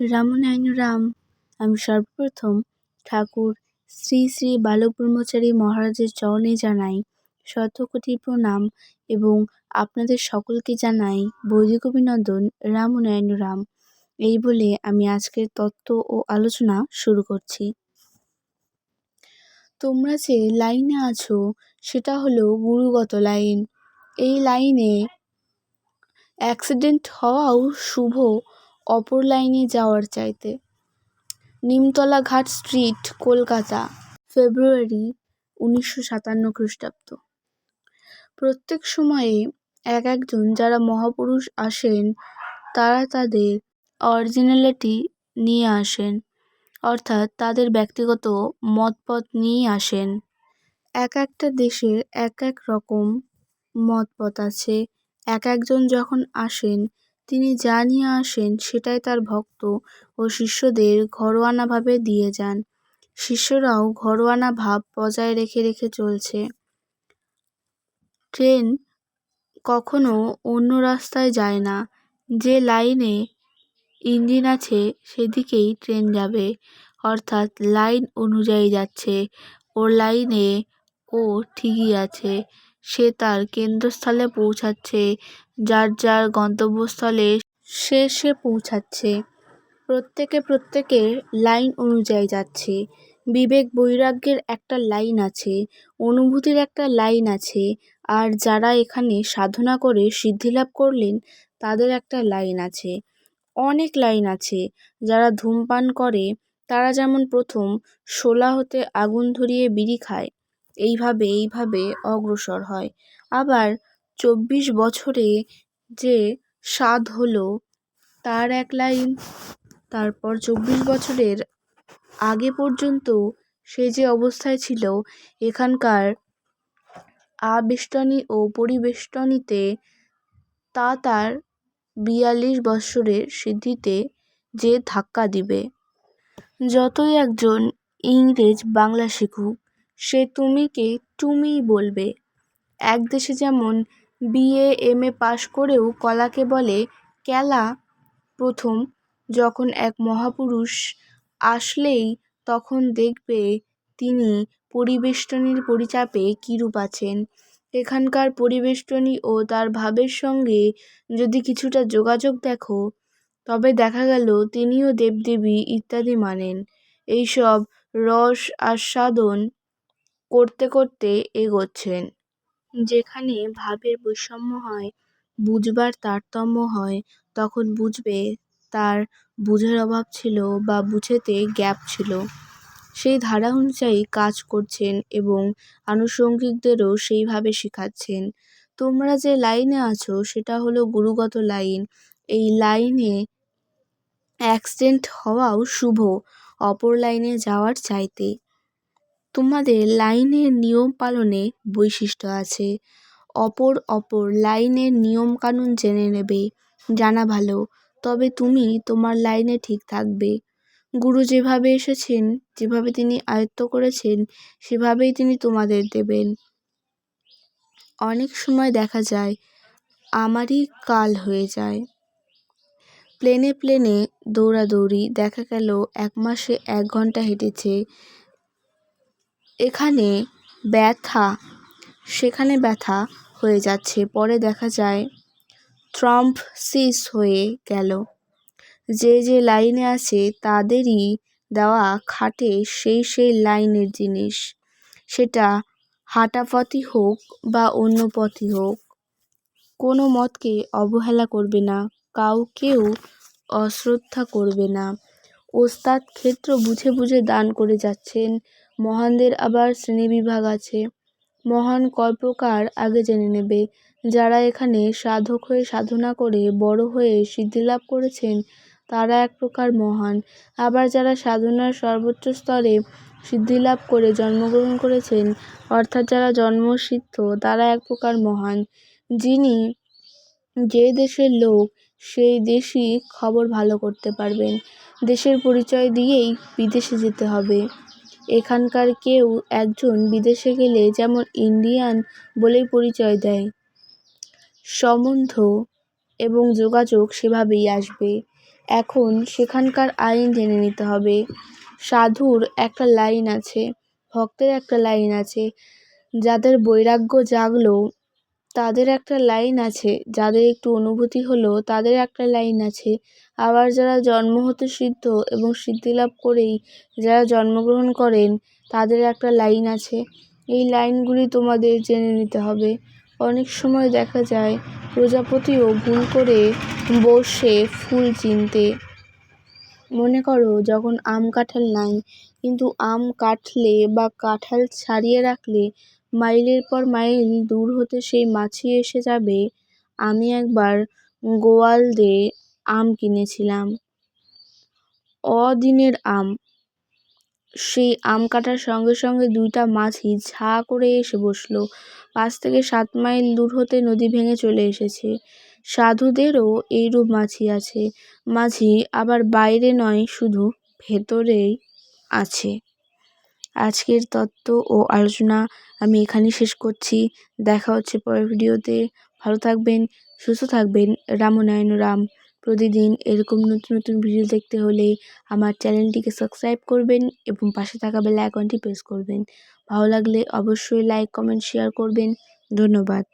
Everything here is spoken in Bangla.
রামনারায়ণ রাম, আমি সর্বপ্রথম ঠাকুর শ্রী শ্রী বালক ব্রহ্মচারী মহারাজের চরণে জানাই শতকোটি প্রণাম এবং আপনাদের সকলকে জানাই বৈদিক অভিনন্দন রামনারায়ণ রাম। এই বলে আমি আজকের তত্ত্ব ও আলোচনা শুরু করছি। তোমরা যে লাইনে আছো, সেটা হলো গুরুগত লাইন। এই লাইনে অ্যাক্সিডেন্ট হওয়াও শুভ অপর লাইনে যাওয়ার চাইতে। নিমতলা ঘাট স্ট্রিট, কলকাতা, ফেব্রুয়ারি উনিশশো সাতান্ন খ্রিস্টাব্দ। প্রত্যেক সময়ে এক একজন যারা মহাপুরুষ আসেন, তারা তাদের অরিজিনালিটি নিয়ে আসেন, অর্থাৎ তাদের ব্যক্তিগত মতপথ নিয়েই আসেন। এক একটা দেশের এক এক রকম মতপথ আছে। এক একজন যখন আসেন তিনি যা নিয়ে আসেন সেটাই তার ভক্ত ও শিষ্যদের ঘরোয়ানাভাবে দিয়ে যান। শিষ্যরাও ঘরোয়ানা ভাব বজায় রেখে রেখে চলছে। ট্রেন কখনো অন্য রাস্তায় যায় না। যে লাইনে ইঞ্জিন আছে সেদিকেই ট্রেন যাবে। অর্থাৎ লাইন অনুযায়ী যাচ্ছে। ওর লাইনে ও ঠিকই আছে। সে তার কেন্দ্রস্থলে পৌঁছাচ্ছে, যার যার গন্তব্যস্থলে সে সে পৌঁছাচ্ছে। প্রত্যেকে প্রত্যেকের লাইন অনুযায়ী যাচ্ছে। বিবেক বৈরাগ্যের একটা লাইন আছে, অনুভূতির একটা লাইন আছে, আর যারা এখানে সাধনা করে সিদ্ধিলাভ করলেন, তাদের একটা লাইন আছে। অনেক লাইন আছে, যারা ধূমপান করে, তারা যেমন প্রথম শোলা হতে আগুন ধরিয়ে বিড়ি খায় এইভাবে এইভাবে অগ্রসর হয়। আবার চব্বিশ বছরে যে স্বাদ হলো, তার এক লাইন, তারপর চব্বিশ বছরের আগে পর্যন্ত সে যে অবস্থায় ছিল, এখানকার আবেষ্টনী ও পরিবেষ্টনীতে তা তার বিয়াল্লিশ বৎসরের সিদ্ধিতে যে ধাক্কা দিবে। যতই একজন ইংরেজ বাংলা শিখুক সে তুমিকে টুমিই বলবে। এক দেশে যেমন বিএ এম এ পাশ করেও কলাকে বলে ক্যালা প্রথম, যখন এক মহাপুরুষ আসলেই তখন দেখবে তিনি পরিবেষ্টনীর পরিচাপে কীরূপ আছেন। এখানকার পরিবেষ্টনী ও তার ভাবের সঙ্গে যদি কিছুটা যোগাযোগ দেখো, তবে দেখা গেল তিনিও দেবদেবী ইত্যাদি মানেন। এইসব রস আস্বাদন করতে করতে এগোচ্ছেন। যেখানে ভাবের বৈষম্য হয়, বুঝবার তারতম্য হয়, তখন বুঝবে তার বুঝের অভাব ছিল বা বুঝেতে গ্যাপ ছিল। সেই ধারা অনুযায়ী কাজ করছেন এবং আনুষঙ্গিকদেরও সেইভাবে শেখাচ্ছেন। তোমরা যে লাইনে আছো, সেটা হলো গুরুগত লাইন। এই লাইনে অ্যাক্সিডেন্ট হওয়াও শুভ, অপর লাইনে যাওয়ার চাইতে। তোমাদের লাইনের নিয়ম পালনে বৈশিষ্ট্য আছে। অপর অপর লাইনের নিয়মকানুন জেনে নেবে, জানা ভালো, তবে তুমি তোমার লাইনে ঠিক থাকবে। গুরু যেভাবে এসেছেন, যেভাবে তিনি আয়ত্ত করেছেন, সেভাবেই তিনি তোমাদের দেবেন। অনেক সময় দেখা যায়, আমারই কাল হয়ে যায়। প্লেনে প্লেনে দৌড়াদৌড়ি, দেখা গেল এক মাসে এক ঘণ্টা হেঁটেছে। এখানে ব্যথা, সেখানে ব্যথা হয়ে যাচ্ছে। পরে দেখা যায় থ্রম্বসিস হয়ে গেল। যে যে লাইনে আছে তাদেরই দেওয়া খাটে সেই সেই লাইনের জিনিস। সেটা হাঁটা পথই হোক বা অন্য পথই হোক, কোনো মতকে অবহেলা করবে না, কাউকেও অশ্রদ্ধা করবে না। ওস্তাদ ক্ষেত্র বুঝে বুঝে দান করে যাচ্ছেন মহানদের আবার শ্রেণীবিভাগ আছে। মহান কয় প্রকার আগে জেনে নেবে, যারা এখানে সাধক হয়ে সাধনা করে বড় হয়ে সিদ্ধিলাভ করেছেন, তারা এক প্রকার মহান। আবার যারা সাধনার সর্বোচ্চ স্তরে সিদ্ধিলাভ করে জন্মগ্রহণ করেছেন, অর্থাৎ যারা জন্মসিদ্ধ, তারা এক প্রকার মহান। যিনি যে দেশের লোক, সেই দেশই খবর ভালো করতে পারবেন। দেশের পরিচয় দিয়েই বিদেশে যেতে হবে। এখানকার কেউ একজন বিদেশে গেলে যেমন ইন্ডিয়ান বলেই পরিচয় দেয়। সম্বন্ধ এবং যোগাযোগ সেভাবেই আসবে। এখন সেখানকার আইন জেনে নিতে হবে। সাধুর একটা লাইন আছে, ভক্তের একটা লাইন আছে, যাদের বৈরাগ্য জাগলো তাদের একটা লাইন আছে, যাদের একটু অনুভূতি হলো তাদের একটা লাইন আছে। আবার যারা জন্ম হতে সিদ্ধ এবং সিদ্ধিলাভ করেই যারা জন্মগ্রহণ করেন, তাদের একটা লাইন আছে। এই লাইনগুলি তোমাদের জেনে নিতে হবে। অনেক সময় দেখা যায়, প্রজাপতিও ভুল করে বসে ফুল চিনতে। মনে করো যখন আম কাঁঠাল নাই, কিন্তু আম কাটলে বা কাঁঠাল ছাড়িয়ে রাখলে মাইলের পর মাইল দূর হতে সেই মাছি এসে যাবে, আমি একবার গোয়ালদে আম কিনেছিলাম। অদিনের আম। সেই আম কাটার সঙ্গে সঙ্গে দুইটা মাছি ঝা করে এসে বসল। পাঁচ থেকে সাত মাইল দূর হতে নদী ভেঙে চলে এসেছে। সাধুদেরও এইরূপ মাছি আছে। মাঝি আবার বাইরে নয়, শুধু ভেতরেই আছে। আজকের তত্ত্ব ও আলোচনা আমি এখানেই শেষ করছি। দেখা হচ্ছে পরের ভিডিওতে। ভালো থাকবেন, সুস্থ থাকবেন। রামনায়ণ রাম। প্রতিদিন এরকম নতুন নতুন ভিডিও দেখতে হলে আমার চ্যানেলটিকে সাবস্ক্রাইব করবেন এবং পাশে থাকা বেল আইকনটি প্রেস করবেন। ভালো লাগলে অবশ্যই লাইক, কমেন্ট, শেয়ার করবেন। ধন্যবাদ।